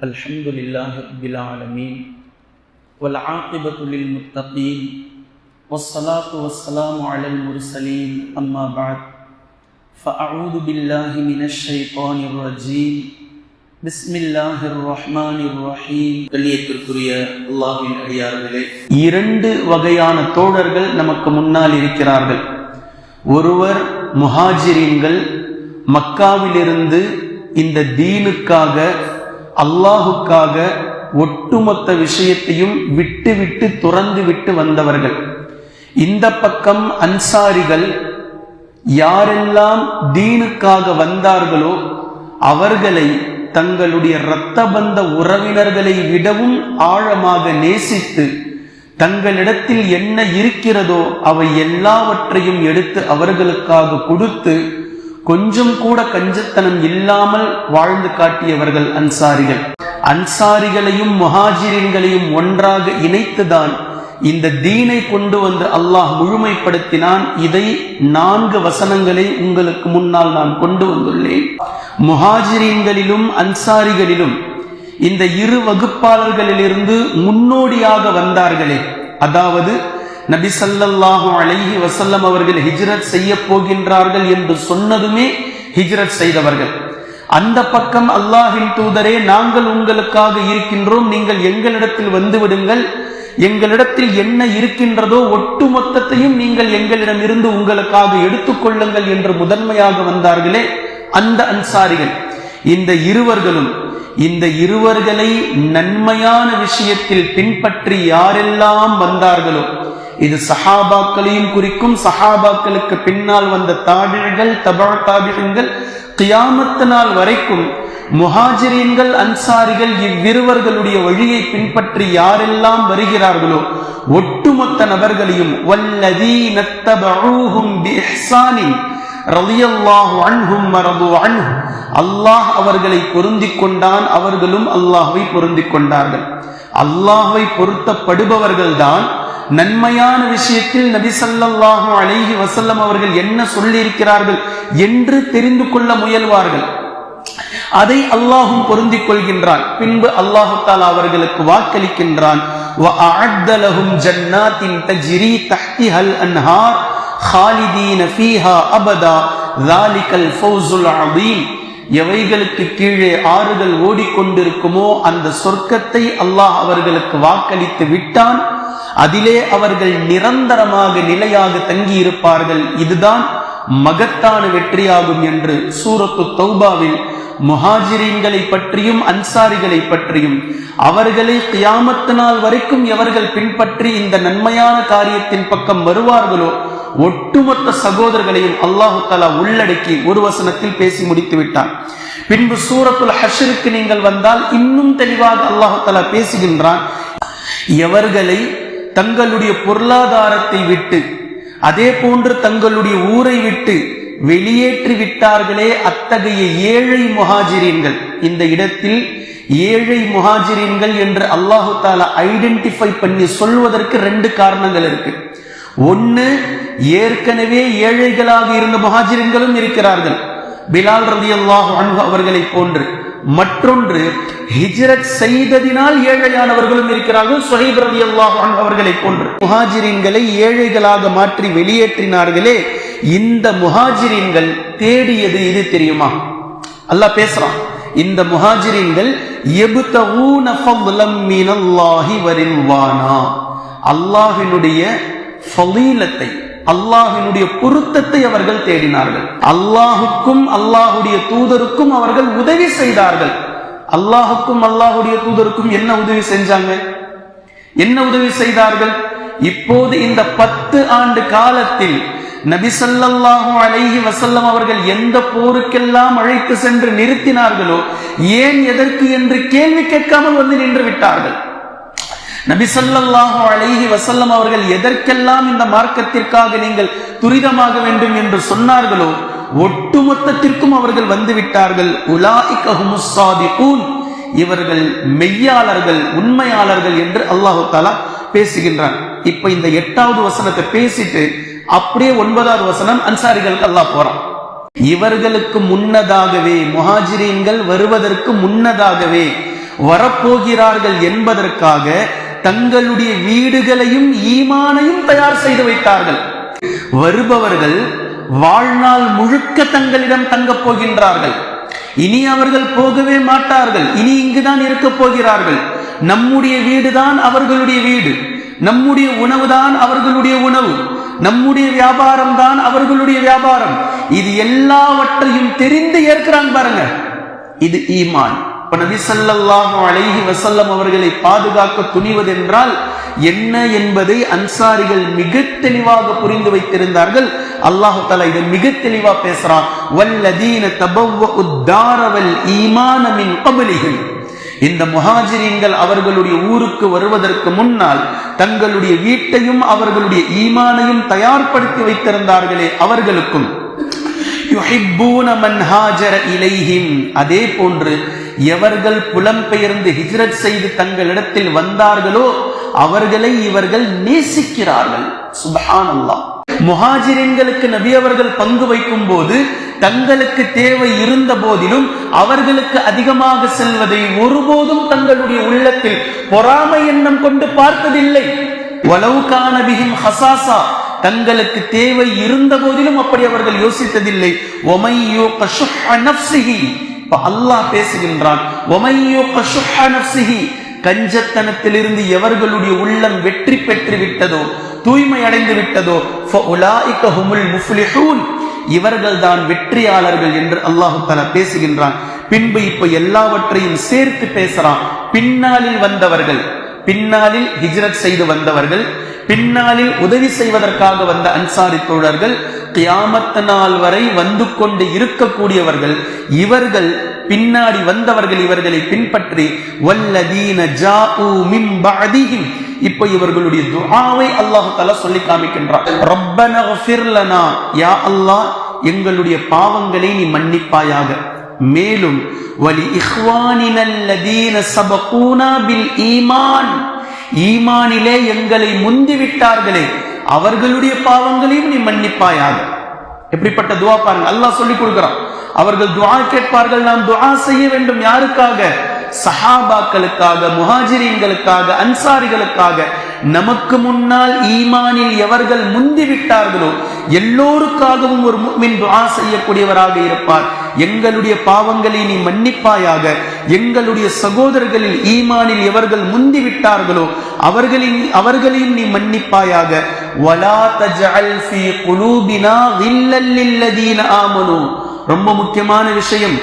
الحمد لله رب العالمين والعاقبة للمتقين والصلاة والسلام على المرسلين أما بعد فأعوذ بالله من الشيطان الرجيم بسم الله الرحمن الرحيم கண்ணியத்திற்குரிய அல்லாஹ்வின் அடியார்களே இரண்டு வகையான தோழர்கள் நமக்கு முன்னால் இருக்கிறார்கள் ஒருவர் முஹாஜிரீன்கள் மக்காவிலிருந்து இந்த தீனுக்காக அல்லாஹுக்காக ஒட்டுமொத்த விஷயத்தையும் விட்டு விட்டு துறந்து விட்டு வந்தவர்கள். இந்த பக்கம் அன்சாரிகள் யாரெல்லாம் தீனுக்காக வந்தார்களோ அவர்களை தங்களுடைய இரத்த பந்த உறவினர்களை விடவும் ஆழமாக நேசித்து தங்களிடத்தில் என்ன இருக்கிறதோ அவை எல்லாவற்றையும் எடுத்து அவர்களுக்காக கொடுத்து கொஞ்சம் கூட கஞ்சத்தனம் இல்லாமல் வாழ்ந்து காட்டியவர்கள் அன்சாரிகள். அன்சாரிகளையும் முஹாஜிரின்களையும் ஒன்றாக இணைத்துதான் இந்த தீனை கொண்டு வந்து அல்லாஹ் முழுமைப்படுத்தினான். இதை நான்கு வசனங்களை உங்களுக்கு முன்னால் நான் கொண்டு வந்துள்ளேன். முஹாஜிரின்களிலும் அன்சாரிகளிலும் இந்த இரு வகுப்பாளர்களிலிருந்து முன்னோடியாக வந்தார்களே. அதாவது நபி சல்லல்லாஹு அலைஹி வசல்லம் அவர்கள் ஹிஜ்ரத் செய்ய போகின்றார்கள் என்று சொன்னதுமே ஹிஜ்ரத் செய்தவர்கள். அந்த பக்கம் அல்லாஹின் தூதரே நாங்கள் உங்களுக்காக இருக்கின்றோம் நீங்கள் எங்களிடத்தில் வந்து விடுங்கள் எங்களிடத்தில் என்ன இருக்கின்றதோ ஒட்டு மொத்தத்தையும் நீங்கள் எங்களிடம் இருந்து உங்களுக்காக எடுத்துக்கொள்ளுங்கள் என்று முதன்மையாக வந்தார்களே அந்த அன்சாரிகள். இந்த இருவர்களும் இந்த இருவர்களை நன்மையான விஷயத்தில் பின்பற்றி யாரெல்லாம் வந்தார்களோ இது சஹாபாக்களையும் குறிக்கும் சஹாபாக்களுக்கு பின்னால் வந்த தாபிழ்கள் தபா தாபிழங்கள் கியாமத்து நாள் வரைக்கும் முஹாஜிரீன்கள் அன்சாரிகள் இவ்விருவர்களுடைய வழியை பின்பற்றி யாரெல்லாம் வருகிறார்களோ ஒட்டுமொத்த நபர்களையும் வல்லதி நத்தபூஹும் அல்லாஹ் அவர்களை பொருந்திக் கொண்டான் அவர்களும் அல்லாஹுவை பொருந்திக் கொண்டார்கள். அல்லாஹுவை பொருத்தப்படுபவர்கள்தான் நன்மையான விஷயத்தில் நபிசல்லாஹு அழகி வசல்லம் அவர்கள் என்ன சொல்லியிருக்கிறார்கள் என்று தெரிந்து கொள்ள முயல்வார்கள். அதை அல்லாஹும் பொருந்திக் கொள்கின்றான். பின்பு அல்லாஹு அவர்களுக்கு வாக்களிக்கின்றான். எவைகளுக்கு கீழே ஆறுகள் ஓடிக்கொண்டிருக்குமோ அந்த சொர்க்கத்தை அல்லாஹ் அவர்களுக்கு வாக்களித்து விட்டான். அதிலே அவர்கள் நிரந்தரமாக நிலையாக தங்கி இருப்பார்கள் இதுதான் மகத்தான வெற்றியாகும் என்று சூரத்து தௌபாவில் முஹாஜிரீன்களை பற்றியும் அன்சாரிகளை பற்றியும் அவர்களை கியாமத்து நாள் வரைக்கும் எவர்கள் பின்பற்றி இந்த நன்மையான காரியத்தின் பக்கம் வருவார்களோ ஒட்டுமொத்த சகோதரர்களையும் அல்லாஹு தலா உள்ளடக்கி ஒரு வசனத்தில் பேசி முடித்து விட்டான். பின்பு சூரத்துல் ஹஷருக்கு நீங்கள் வந்தால் இன்னும் தெளிவாக அல்லாஹு தலா பேசுகின்றான். எவர்களை தங்களுடைய பொருளாதாரத்தை விட்டு அதே போன்று தங்களுடைய ஊரை விட்டு வெளியேற்றி விட்டார்களே அத்தகைய ஏழை முஹாஜிரீன்கள். இந்த இடத்தில் ஏழை முஹாஜிரீன்கள் என்று அல்லாஹு தாலா ஐடென்டிஃபை பண்ணி சொல்வதற்கு ரெண்டு காரணங்கள் இருக்கு. ஒன்னு ஏற்கனவே ஏழைகளாக இருந்த முஹாஜிரீன்களும் இருக்கிறார்கள். பிலால் ரதி அல்லாஹ் அவர்களை போன்று. மற்றொன்று ஹிஜ்ரத் செய்ததினால் ஏழையானவர்களும் இருக்கிறார்கள். சுஹைப் ரதி அல்லாஹ் அவர்களை போன்று. முஹாஜிரின்களை ஏழைகளாக மாற்றி வெளியேற்றினார்களே இந்த முஹாஜிரின்கள் தேடியது இது தெரியுமா? அல்லாஹ் பேசுறான். இந்த முஹாஜிரின்கள் அல்லாஹினுடைய ஃபலீலத்தை அல்லாஹினுடைய பொருத்தத்தை அவர்கள் தேடினார்கள். அல்லாஹுக்கும் அல்லாஹுடைய தூதருக்கும் அவர்கள் உதவி செய்தார்கள். அல்லாஹுக்கும் அல்லாஹுடைய தூதருக்கும் என்ன உதவி செஞ்சாங்க? என்ன உதவி செய்தார்கள்? இப்போது இந்த பத்து ஆண்டு காலத்தில் நபிசல்லாஹு அலைஹி வசல்லம் அவர்கள் எந்த போருக்கெல்லாம் அழைத்து சென்று நிறுத்தினார்களோ ஏன் எதற்கு என்று கேள்வி கேட்காமல் வந்து நின்று விட்டார்கள். நபிசல்லாஹு அழகி வசல்லம் அவர்கள் எதற்கெல்லாம் இந்த மார்க்கத்திற்காக நீங்கள் துரிதமாக வேண்டும் என்று சொன்னார்களோ ஒட்டுமொத்தத்திற்கும் அவர்கள் வந்து விட்டார்கள் இவர்கள் மெய்யாளர்கள் உண்மையாளர்கள் என்று அல்லாஹு தாலா பேசுகின்றான். இப்ப இந்த எட்டாவது வசனத்தை பேசிட்டு அப்படியே ஒன்பதாவது வசனம் அன்சாரிகளுக்கு அல்லாஹ் போறான். இவர்களுக்கு முன்னதாகவே முஹாஜிரீன்கள் வருவதற்கு முன்னதாகவே வரப்போகிறார்கள் என்பதற்காக தங்களுடைய வீடுகளையும் ஈமானையும் தயார் செய்து வைத்தார்கள். வருபவர்கள் வாழ்நாள் முழுக்க தங்களிடம் தங்கப் போகின்றார்கள். இனி அவர்கள் போகவே மாட்டார்கள். இனி இங்குதான் இருக்க போகிறார்கள். நம்முடைய வீடுதான் அவர்களுடைய வீடு. நம்முடைய உணவுதான் அவர்களுடைய உணவு. நம்முடைய வியாபாரம் தான் அவர்களுடைய வியாபாரம். இது எல்லாவற்றையும் தெரிந்து ஏற்கிறான் பாருங்க. இது ஈமான். இப்ப நபி ஸல்லல்லாஹு அலைஹி வசல்லம் அவர்களை பாதுகாக்க துணிவதென்றால் என்ன என்பதை அன்சாரிகள் மிக தெளிவாக புரிந்து வைத்திருந்தார்கள். அல்லாஹு தலா இதை மிக தெளிவா பேசுறான். வல்லதீன தபவ்வஉ தார வல் இந்த முஹாஜிரின்கள் அவர்களுடைய ஊருக்கு வருவதற்கு முன்னால் தங்களுடைய வீட்டையும் அவர்களுடைய ஈமானையும் தயார்படுத்தி வைத்திருந்தார்களே அவர்களுக்கும். அதே போன்று எவர்கள் புலம்பெயர்ந்து ஹிஜ்ரத் செய்து தங்களிடத்தில் வந்தார்களோ அவர்களை இவர்கள் நேசிக்கிறார்கள். சுபஹானல்லாஹ் முஹாஜிரின்களுக்கு நபி அவர்கள் பங்கு வைக்கும் போது தங்களுக்கு தேவை இருந்த போதிலும் அவர்களுக்கு அதிகமாக செல்வதை ஒருபோதும் தங்களுடைய உள்ளத்தில் பொறாமை எண்ணம் கொண்டு பார்த்ததில்லை. வலவுகான பிஹிம் ஹசாசா. தங்களுக்கு தேவை இருந்த போதிலும் அப்படி அவர்கள் யோசித்ததில்லை. ஒமையோ கஷுஹ அனப்சிகி அல்லாஹ் பேசுகின்றான் கஞ்சத்தனத்திலிருந்து எவர்களுடைய உள்ளம் வெற்றி பெற்று விட்டதோ தூய்மை அடைந்து விட்டதோ இவர்கள் தான் வெற்றியாளர்கள் என்று அல்லாஹு தலா பேசுகின்றான். பின்பு இப்ப எல்லாவற்றையும் சேர்த்து பேசுறான். பின்னாளில் வந்தவர்கள் பின்னாளில் ஹிஜ்ரத் செய்து வந்தவர்கள் பின்னாளில் உதவி செய்வதற்காக வந்த அன்சாரி தோழர்கள் கியாமத்த நாள் வரை வந்து கொண்டு இருக்கக்கூடியவர்கள் இவர்கள் பின்னாடி வந்தவர்கள் இவர்களை பின்பற்றி வல்லதீன ஜாஉ மின் பஅதிஹிம். இப்ப இவர்களுடைய துஆவை அல்லாஹ் தஆலா சொல்லி காமிக்கின்றார் ரப்பன லனா. யா அல்லாஹ் எங்களுடைய பாவங்களை நீ மன்னிப்பாயாக. மேலும் வலி இஹ்வானினல்லதீன சபகூனா பில் ஈமான். ஈமானிலே எங்களை முந்திவிட்டார்களே அவர்களுடைய பாவங்களையும் நீ மன்னிப்பாயாக. எப்படிப்பட்ட துவா பாருங்க. அல்லாஹ் சொல்லி கொடுக்கிறான். அவர்கள் துவா கேட்பார்கள் நாம் துவா செய்ய வேண்டும் யாருக்காக? சஹாபாக்களுக்காக முஹாஜிரீன்களுக்காக அன்சாரிகளுக்காக. நமக்கு முன்னால் ஈமானில் எவர்கள் முந்திவிட்டார்களோ எல்லோருக்காகவும் ஒரு முக்மின் துவா செய்யக்கூடியவராக இருப்பார். எங்களுடைய பாவங்களை நீ மன்னிப்பாயாக எங்களுடைய சகோதரர்களில் ஈமானில் எவர்கள் முந்தி விட்டார்களோ அவர்களின் அவர்களையும் நீ மன்னிப்பாயாக. வலா தஜல் ஃபீ குலூபினா வில்லல்லில்லதீன ஆமனோ ஆமனு. ரொம்ப முக்கியமான விஷயம்.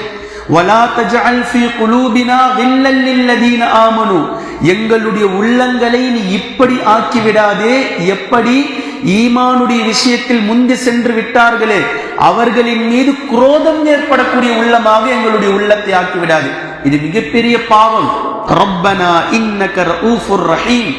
வலா தஜல் ஃபி குலூபினா வில்லல்லில்லதீன ஆமனோ ஆமனு. எங்களுடைய உள்ளங்களை நீ இப்படி ஆக்கி விடாதே எப்படி ஈமானுடைய விஷயத்தில் முந்தி சென்று விட்டார்களே அவர்களின் மீது குரோதம் ஏற்படக்கூடிய உள்ளமாக எங்களுடைய உள்ளத்தை ஆக்கிவிடாது. இது மிகப்பெரிய பாவம். ரப்பனா இன்னக ரഊஃபுர் ரஹீம்.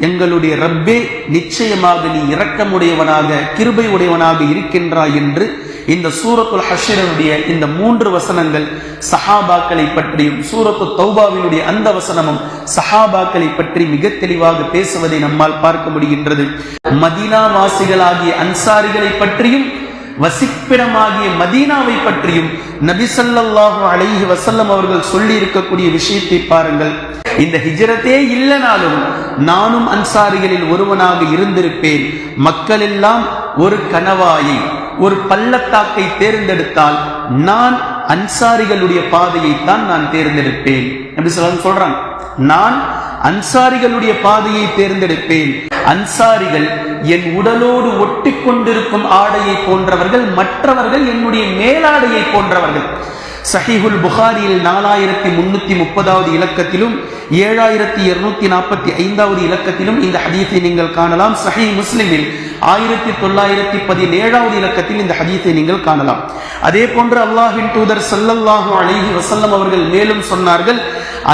எங்களுடைய ரப்பே நிச்சயமாக நீ இரக்கமுடையவனாக கிருபை உடையவனாக இருக்கின்றாய் என்று இந்த சூரத்துல் ஹஷரனுடைய இந்த மூன்று வசனங்கள் சஹாபாக்களை பற்றியும் சூரத்து தௌபாவினுடைய அந்த வசனமும் சஹாபாக்களை பற்றி மிக தெளிவாக பேசுவதை நம்மால் பார்க்க முடிகின்றது. மதினாவாசிகளாகிய அன்சாரிகளை பற்றியும் வசிப்பிடமாகிய மதீனாவை பற்றியும் நபிசல்லாஹு அலைஹி வசல்லம் அவர்கள் சொல்லி இருக்கக்கூடிய விஷயத்தை பாருங்கள். இந்த ஹிஜரத்தே இல்லைனாலும் நானும் அன்சாரிகளில் ஒருவனாக இருந்திருப்பேன். மக்கள் எல்லாம் ஒரு கனவாயை ஒரு பள்ளத்தாக்கை தேர்ந்தெடுத்தால் நான் அன்சாரிகளுடைய பாதையை தான் நான் தேர்ந்தெடுப்பேன். அப்படி ஸல்லல்லாஹு சொல்றாங்க நான் அன்சாரிகளுடைய பாதையை தேர்ந்தெடுப்பேன். அன்சாரிகள் என் உடலோடு ஒட்டி கொண்டிருக்கும் ஆடையை போன்றவர்கள் மற்றவர்கள் என்னுடைய மேலாடையை போன்றவர்கள். சஹிஹுல் புகாரியில் நாலாயிரத்தி முன்னூத்தி முப்பதாவது இலக்கத்திலும் ஏழாயிரத்தி இருநூத்தி நாற்பத்தி ஐந்தாவது இலக்கத்திலும் இந்த ஹதீஸை நீங்கள் காணலாம். சஹி முஸ்லிமில் ஆயிரத்தி தொள்ளாயிரத்தி பதினேழாவது இலக்கத்தில் இந்த ஹதீஸை நீங்கள் காணலாம். அதே போன்று அல்லாஹின் தூதர் சல்லல்லாஹு அலஹி வசல்லம் அவர்கள் மேலும் சொன்னார்கள்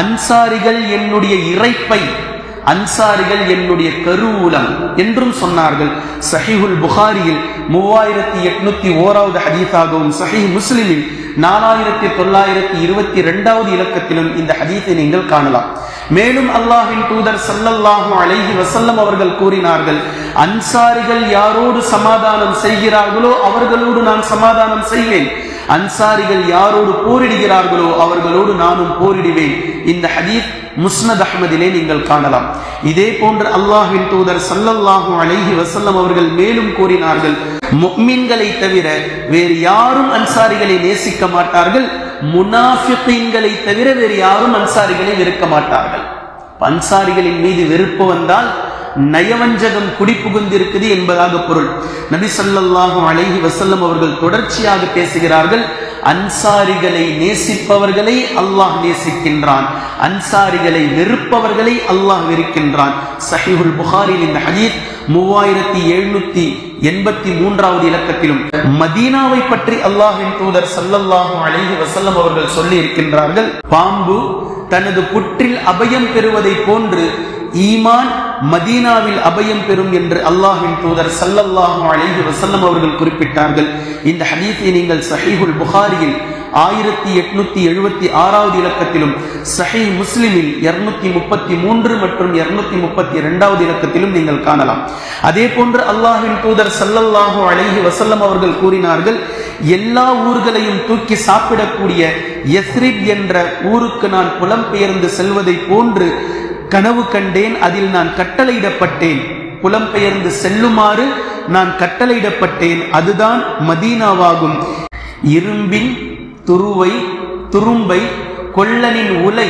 அன்சாரிகள் என்னுடைய இறைப்பை அன்சாரிகள் என்னுடைய கருவூலம் என்றும் சொன்னார்கள். சஹிஹுல் புகாரியில் மூவாயிரத்தி எட்நூத்தி ஓராவது ஹதீஸாகவும் சஹீஹ் முஸ்லிமில் நாலாயிரத்தி தொள்ளாயிரத்தி இருபத்தி இரண்டாவது இலக்கத்திலும் இந்த ஹதீஸை நீங்கள் காணலாம். மேலும் அல்லாஹின் தூதர் ஸல்லல்லாஹு அலைஹி வசல்லம் அவர்கள் கூறினார்கள் அன்சாரிகள் யாரோடு சமாதானம் செய்கிறார்களோ அவர்களோடு நான் சமாதானம் செய்வேன். அன்சாரிகள் யாரோடு போரிடுகிறார்களோ அவர்களோடு நானும் போரிடுவேன். இந்த ஹதீப் முஸ்னத் அஹ்மதிலே நீங்கள் காணலாம். இதே போன்று அல்லாஹின் தூதர் சல்லல்லாஹு அலைஹி வசல்லம் அவர்கள் மேலும் கூறினார்கள் முக்மீன்களை தவிர வேறு யாரும் அன்சாரிகளை நேசிக்க மாட்டார்கள். முனாஃபிகளை தவிர வேறு யாரும் அன்சாரிகளை வெறுக்க மாட்டார்கள். அன்சாரிகளின் மீது வெறுப்பு வந்தால் நயவஞ்சகம் குடிபுகுந்திருக்குது என்பதாக பொருள். நபி ஸல்லல்லாஹு அழகி வசல்லம் அவர்கள் தொடர்ச்சியாக பேசுகிறார்கள். அன்சாரிகளை நேசிப்பவர்களை அல்லாஹ் நேசிக்கின்றான். அன்சாரிகளை வெறுப்பவர்களை அல்லாஹ் வெறுக்கின்றான். சஹிஹுல் புகாரில் இந்த ஹதீத் மூவாயிரத்தி எழுநூத்தி எண்பத்தி மூன்றாவது இலக்கத்திலும். மதீனாவை பற்றி அல்லாஹின் தூதர் சல்லல்லாஹும் அழகி வசல்லம் அவர்கள் சொல்லி இருக்கின்றார்கள் பாம்பு தனது புற்றில் அபயம் பெறுவதை போன்று ஈமான் மதீனாவில் அபயம் பெறும் என்று அல்லாஹின் தூதர் சல்லல்லாஹு அலைஹி வசல்லம் அவர்கள் குறிப்பிட்டார்கள். இந்த ஹதீஸை நீங்கள் சஹீஹுல் புகாரியில் ஆயிரத்தி எட்நூத்தி எழுபத்தி ஆறாவது இலக்கத்திலும் சஹீ முஸ்லிமில் இருநூத்தி முப்பத்தி மூன்று மற்றும் இருநூத்தி முப்பத்தி இரண்டாவது இலக்கத்திலும் நீங்கள் காணலாம். அதே போன்று அல்லாஹின் தூதர் சல்லல்லாஹு அழகி வசல்லம் அவர்கள் கூறினார்கள் எல்லா ஊர்களையும் தூக்கி சாப்பிடக்கூடிய எஸ்ரிப் என்ற ஊருக்கு நான் புலம்பெயர்ந்து செல்வதை போன்று கனவு கண்டேன் அதில் நான் கட்டளையிடப்பட்டேன். புலம்பெயர்ந்து செல்லுமாறு நான் கட்டளையிடப்பட்டேன். அதுதான் மதீனாவாகும். இரும்பின் துருவை துரும்பை கொள்ளனின் உலை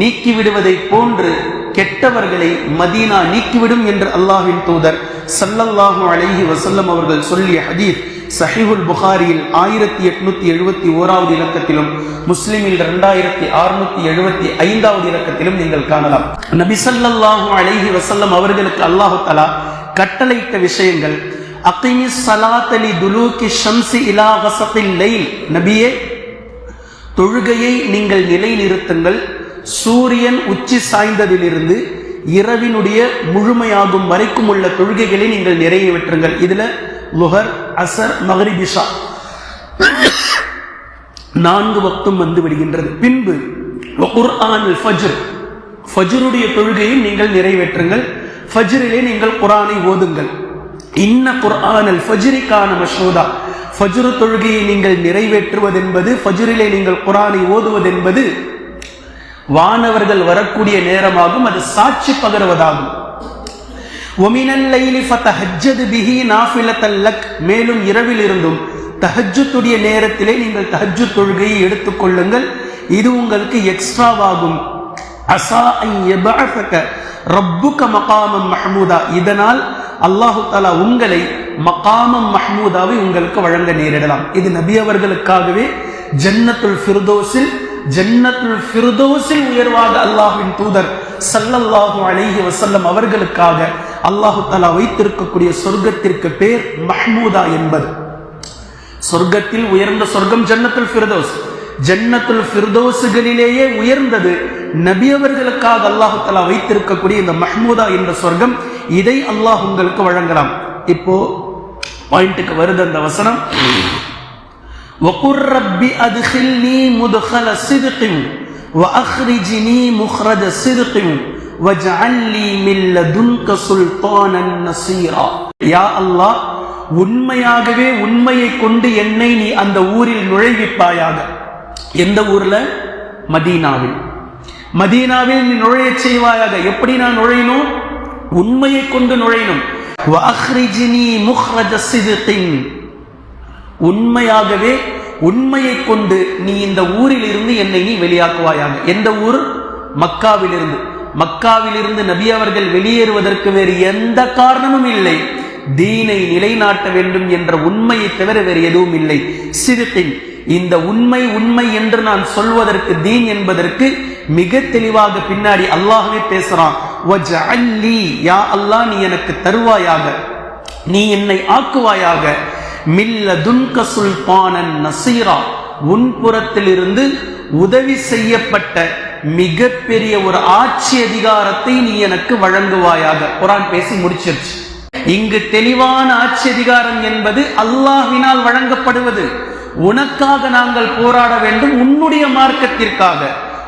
நீக்கிவிடுவதை போன்று கெட்டவர்களை மதீனா நீக்கிவிடும் என்று அல்லாஹின் தூதர் சல்லல்லாஹு அலைஹி வசல்லம் அவர்கள் சொல்லிய ஹதீர் சஹிபுல் புகாரியில் ஆயிரத்தி எட்நூத்தி எழுபத்தி ஓராவது இலக்கத்திலும் முஸ்லிமில் இரண்டாயிரத்தி அறுநூத்தி எழுபத்தி ஐந்தாவது இலக்கத்திலும் நீங்கள் காணலாம். நபி அழகி அலைஹி அவர்களுக்கு அல்லாஹு தலா கட்டளையிட்ட விஷயங்கள் அகிமி சலாத்தலி துலூகி ஷம்சி இலா வசத்தில் லைல். நபியே தொழுகையை நீங்கள் நிலைநிறுத்துங்கள். சூரியன் உச்சி சாய்ந்ததிலிருந்து இரவினுடைய முழுமையாகும் வரைக்கும் உள்ள தொழுகைகளை நீங்கள் நிறைவேற்றுங்கள் இதுல லுஹர் அசர் மகரிபிஷா நான்கு வக்தும் வந்து விடுகின்றது. பின்பு குர்ஆன் ஃபஜ்ருடைய தொழுகையை நீங்கள் நிறைவேற்றுங்கள். ஃபஜ்ரிலே நீங்கள் குர்ஆனை ஓதுங்கள். இன்ன குர்ஆன் அல் ஃபஜ்ரிக்கான மஷூதா. ஃபஜ்ரு தொழுகையை நீங்கள் நிறைவேற்றுவதென்பது ஃபஜ்ரிலே நீங்கள் குரானை ஓதுவதென்பது வானவர்கள் வரக்கூடிய நேரமாகும். அது சாட்சி பகருவதாகும். ஒமினல் லைலி பிஹி நாஃபிலத்தல் லக் மேலும் இரவில் இருந்தும் தஹஜுத்துடைய நேரத்திலே நீங்கள் தஹஜு தொழுகையை எடுத்துக்கொள்ளுங்கள் இது உங்களுக்கு எக்ஸ்ட்ராவாகும் அசா ஐ யபஅஸக மகாமம் மஹமூதா. இதனால் அல்லாஹு தாலா உங்களை மகாமம் மஹமூதாவை உங்களுக்கு வழங்க நேரிடலாம். இது நபி அவர்களுக்காகவே ஜன்னத்துல் ஃபிர்தோஸில் ஜன்னத்துல் ஃபிர்தோஸில் உயர்வாக அல்லாஹின் தூதர் சல்லல்லாஹு அலைஹி வசல்லம் அவர்களுக்காக அல்லாஹு தஆலா வைத்திருக்கக்கூடிய சொர்க்கத்திற்கு பேர் மஹ்மூதா என்பது சொர்க்கத்தில் உயர்ந்த சொர்க்கம் ஜன்னத்துல் ஃபிர்தோஸ் ஜன்னத்துல் ஃபிர்தோஸுகளிலேயே உயர்ந்தது நபி அவர்களுக்காக அல்லாஹு தஆலா வைத்திருக்கக்கூடிய இந்த மஹ்மூதா என்ற சொர்க்கம் இதை அல்லாஹ் உங்களுக்கு வழங்கலாம் இப்போ பாயிண்ட்டுக்கு வருது அந்த வசனம் وقل رب أدخلني مدخل صدق وأخرجني مخرج صدق யா அல்லாஹ் உண்மையாகவே உண்மையை கொண்டு என்னை நீ அந்த ஊரில் நுழைவிப்பாயாக. எந்த ஊர்ல? மதீனாவில். மதீனாவில் நீ நுழைய செய்வாயாக. எப்படி நான் நுழையணும்? உண்மையை கொண்டு நுழையணும். உண்மையாகவே உண்மையை கொண்டு நீ இந்த ஊரில் இருந்து என்னை நீ வெளியாக்குவாயாக. எந்த ஊர்? மக்காவிலிருந்து. மக்காவிலிருந்து நபி அவர்கள் வெளியேறுவதற்கு வேறு எந்த காரணமும் இல்லை. தீனை நிலைநாட்ட வேண்டும் என்ற உண்மையை தவிர வேறு எதுவும் இல்லை. சிறுத்தின் இந்த உண்மை உண்மை என்று நான் சொல்வதற்கு தீன் என்பதற்கு மிக தெளிவாக பின்னாடி அல்லாஹ்வே பேசுறான். யா அல்லாஹ் நீ எனக்கு தருவாயாக. நீ என்னை ஆக்குவாயாக. மில்ல துன்க சுல்பானன் நசீரா. உன் புறத்திலிருந்து உதவி செய்யப்பட்ட மிகப்பெரிய ஒரு ஆட்சி அதிகாரத்தை நீ எனக்கு வழங்குவாயாக. குரான் பேசி முடிச்சிருச்சு. இங்கு தெளிவான ஆட்சி அதிகாரம் என்பது அல்லாஹினால் வழங்கப்படுவது. உனக்காக நாங்கள் போராட வேண்டும் உன்னுடைய மார்க்கத்திற்காக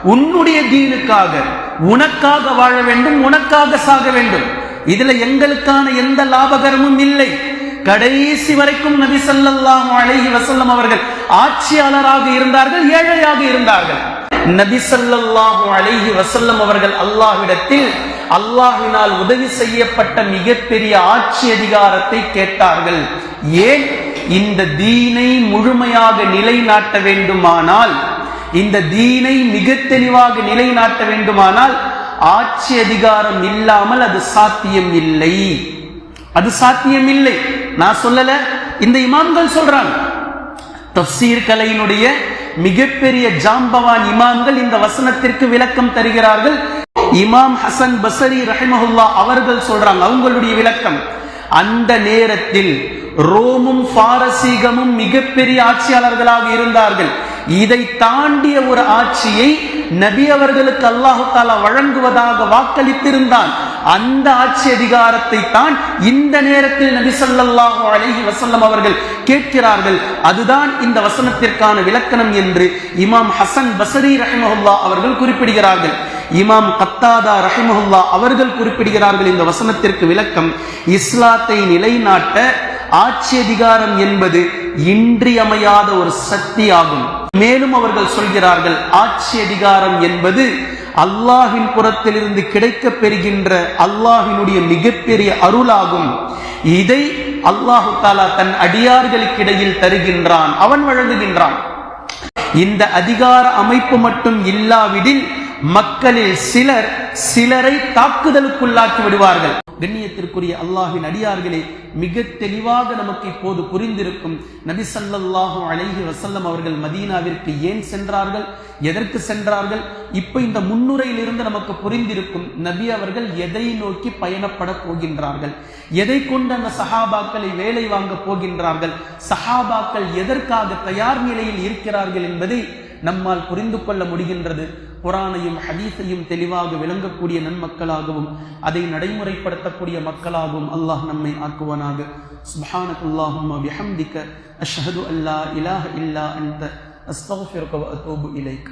உன்னுடைய தீனுக்காக உனக்காக வாழ வேண்டும் உனக்காக சாக வேண்டும். இதுல எங்களுக்கான எந்த லாபகரமும் இல்லை. கடைசி வரைக்கும் நபி சல்லாஹ் அலஹி வசல்லம் அவர்கள் ஆட்சியாளராக இருந்தார்கள் ஏழையாக இருந்தார்கள். நபிசல்லாஹு அலைஹி வசல்லம் அவர்கள் அல்லாஹ்விடத்தில் அல்லாஹினால் உதவி செய்யப்பட்ட மிகப்பெரிய ஆட்சி அதிகாரத்தை கேட்டார்கள். ஏன்? இந்த தீனை முழுமையாக நிலைநாட்ட வேண்டுமானால் இந்த தீனை மிக தெளிவாக நிலைநாட்ட வேண்டுமானால் ஆட்சி அதிகாரம் இல்லாமல் அது சாத்தியம் இல்லை. அது சாத்தியம் இல்லை. நான் சொல்லல. இந்த இமாம்கள் சொல்றாங்க. தப்சீர் கலையினுடைய மிகப்பெரிய ஜாம்பவான் இமாம்கள் இந்த வசனத்திற்கு விளக்கம் தருகிறார்கள். இமாம் ஹசன் பசரி ரஹிமஹுல்லா அவர்கள் சொல்றாங்க அவங்களுடைய விளக்கம் அந்த நேரத்தில் ரோமும் பாரசீகமும் மிகப்பெரிய ஆட்சியாளர்களாக இருந்தார்கள். இதை தாண்டிய ஒரு ஆட்சியை நபி அவர்களுக்கு அல்லாஹு தாலா வழங்குவதாக வாக்களித்திருந்தான். அந்த ஆட்சி அதிகாரத்தை தான் இந்த நேரத்தில் நபி சொல்லாஹு அலைஹி வசல்லம் அவர்கள் கேட்கிறார்கள். அதுதான் இந்த வசனத்திற்கான விளக்கணம் என்று இமாம் ஹசன் பசரி ரஹிமஹுல்லா அவர்கள் குறிப்பிடுகிறார்கள். இமாம் கத்தாதா ரஹிமஹுல்லா அவர்கள் குறிப்பிடுகிறார்கள் இந்த வசனத்திற்கு விளக்கம் இஸ்லாத்தை நிலைநாட்ட ஆட்சி அதிகாரம் என்பது இன்றியமையாத ஒரு சக்தி ஆகும் மேலும் அவர்கள் சொல்கிறார்கள் ஆட்சி அதிகாரம் என்பது அல்லாஹின் புறத்திலிருந்து கிடைக்கப் பெறுகின்ற அல்லாஹினுடைய மிகப்பெரிய அருளாகும். இதை அல்லாஹு தாலா தன் அடியார்களுக்கிடையில் தருகின்றான் அவன் வழங்குகின்றான். இந்த அதிகார அமைப்பு மட்டும் இல்லாவிடில் மக்களில் சிலர் சிலரை தாக்குதலுக்குள்ளாக்கி விடுவார்கள். கண்ணியத்திற்குரிய அல்லாஹின் அடியார்களே மிக தெளிவாக நமக்கு இப்போது புரிந்திருக்கும் நபி சல்லாஹூ அலஹி வசல்லம் அவர்கள் மதீனாவிற்கு ஏன் சென்றார்கள் எதற்கு சென்றார்கள் இப்ப இந்த முன்னுரையிலிருந்து நமக்கு புரிந்திருக்கும் நபி அவர்கள் எதை நோக்கி பயணப்பட போகின்றார்கள் எதை கொண்டு அந்த சஹாபாக்களை வேலை வாங்க போகின்றார்கள் சஹாபாக்கள் எதற்காக தயார் நிலையில் இருக்கிறார்கள் என்பதை நம்மால் புரிந்து கொள்ள முடிகின்றது. குரானையும் ஹதீஸையும் தெளிவாக விளங்கக்கூடிய நன்மக்களாகவும் அதை நடைமுறைப்படுத்தக்கூடிய மக்களாகவும் அல்லாஹ் நம்மை ஆக்குவானாக. சுப்ஹானக அல்லாஹும்ம பிஹம்திக அஷ்ஹது அல்லா இலாஹ இல்லா அந்த அஸ்தக்ஃபிருக வ இலைக்.